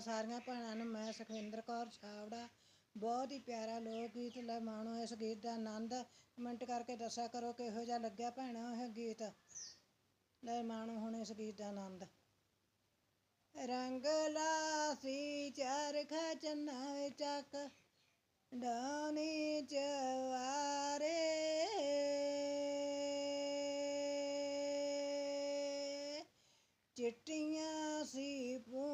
ਸਾਰੀਆਂ ਭੈਣਾਂ ਨੂੰ ਮੈਂ ਸੁਖਵਿੰਦਰ ਕੌਰ ਛਾਵੜਾ, ਬਹੁਤ ਹੀ ਪਿਆਰਾ ਲੋਕ ਗੀਤ ਲੈ ਮਾਣੋ ਇਸ ਗੀਤ ਦਾ ਆਨੰਦ। ਕਮੈਂਟ ਕਰਕੇ ਦੱਸਿਆ ਕਰੋ ਕਿਹੋ ਜਿਹਾ ਲੱਗਿਆ ਭੈਣੋ ਇਹ ਗੀਤ। ਲੈ ਮਾਣੋ ਹੁਣ ਇਸ ਗੀਤ ਦਾ ਆਨੰਦ। ਰੰਗ ਲਾਸੀ ਚਰਖਾ ਚੰਨਾ ਚੱਕ, ਡਾਉਣੀ ਚਵਾਰੇ ਚਿੱਟੀਆਂ ਸੀ ਪੂਣੀਆਂ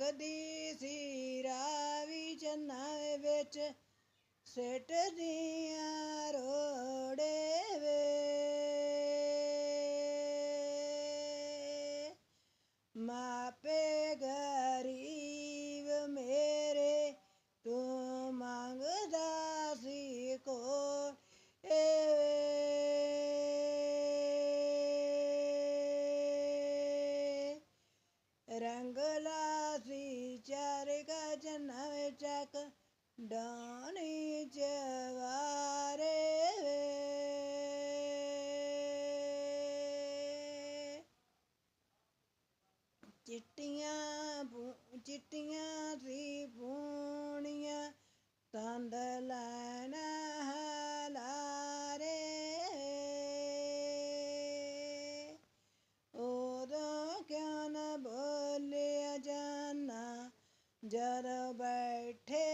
ਵਗਦੀ ਸੀ ਰਾਵੀ ਚੰਨਾ ਵਿੱਚ ਸਿੱਟ ਦੀਆਂ ਰੋੜੇ। ਡਾਣੀ ਜਵਾਰੇ ਵੇ। ਚਿੱਟੀਆਂ ਚਿੱਟੀਆਂ ਸੀ ਪੂਣੀਆਂ ਤੰਦ ਲੈਣ ਹਲਾਰੇ। ਉਦੋਂ ਕਿਉਂ ਨਾ ਬੋਲਿਆ ਜਾਣਾ ਜਦ ਬੈਠੇ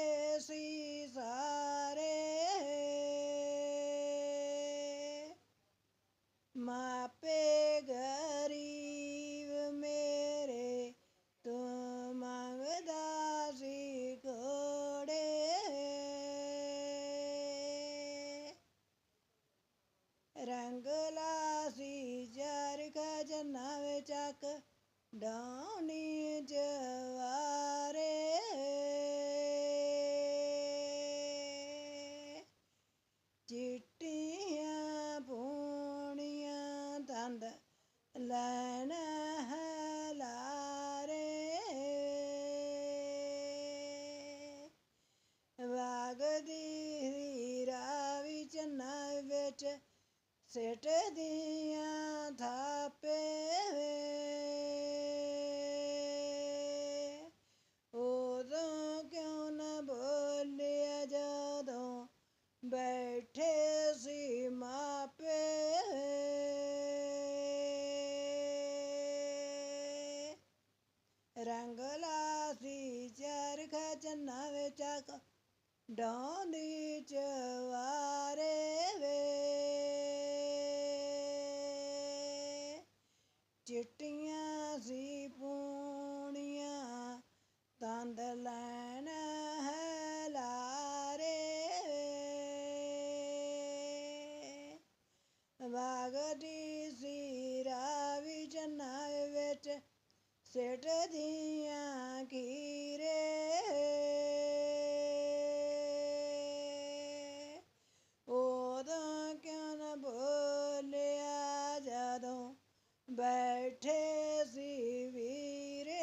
ਰੰਗ ਲਾਸੀ ਚਰਖਾ ਜਨਾ ਚੱਕ ਡਾਉਣੀ ਜਵਾ ਸਿੱਟ ਦੀਆਂ ਥਾਪੇ ਵੇ ਉਦੋਂ ਕਿਉਂ ਨਾ ਬੋਲਿਆ ਜਦੋਂ ਬੈਠੇ ਸੀ ਮਾਪੇ ਰੰਗ ਲਾਸੀ ਚਰਖਾ ਚੰਨਾ ਵਿੱਚ ਚੱਕ ਡਾਉਂਦੀ ਚਵਾਰੇ ਸਿੱਟ ਦੀਆਂ ਕੀਰੇ ਉਦੋਂ ਕਿਉਂ ਨਾ ਬੋਲਿਆ ਜਦੋਂ ਬੈਠੇ ਸੀ ਵੀਰੇ।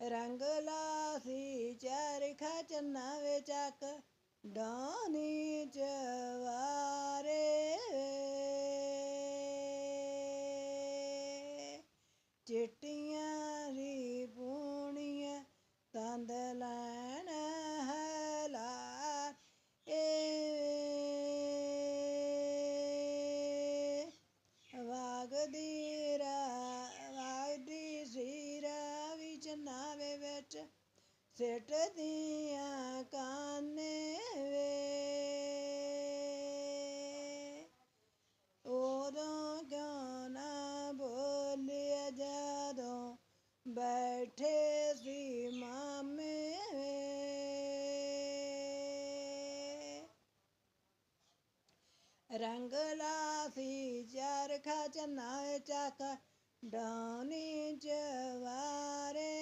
ਰੰਗ ਲਾਸੀ ਚਰਖਾ ਚੰਨਾ ਵੇ ਚੱਕ ਡਾਨੀ ਚਿੱਟੀਆਂ ਰੀ ਪੂਣੀਆਂ ਤੰਦ ਲੈਣ ਹਲਾ ਏ। ਵਗਦੀ ਰਾ, ਵਗਦੀ ਸੀ ਰਾਵੀ ਚਨਾਵੇ ਵਿੱਚ ਸਿੱਟ ਦੀਆਂ ਕਾਨੇ ਵੇ। ગલાસી ચરખા ચના ચાકા ડાની જવારે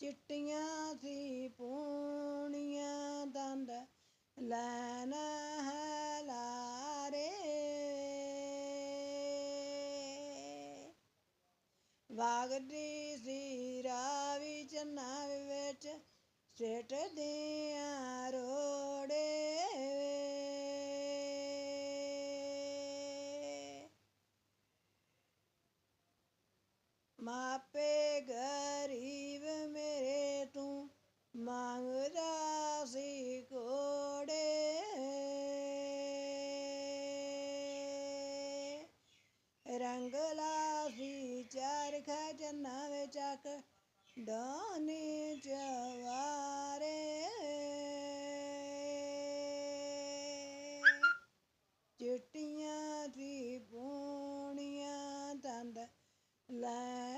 ਚਿੱਟੀਆਂ ਸੀ, ਪੂਣੀਆਂ ਦੰਦ ਲੈਣ ਹਲਾਰੇ। ਵਾਗਦੀ ਸੀ ਰਾਵੀ ਚੰਨਾ ਵਿੱਚ ਸਿੱਟਦੀਆਂ ਰੋੜੇ ਵੇ। ਮਾਪੇ ਗਰੀਬ ਮੇਰੇ ਤੂੰ ਮੰਗਦਾ ਸੀ ਕੋੜੇ ਰੰਗ ਲਾ ਸੀ ਚਰਖਾ ਚੰਨਾ ਵਿੱਚ દાને જવારે ਦੀ ਪੂਣੀਆਂ ਦੰਦ ਲੈ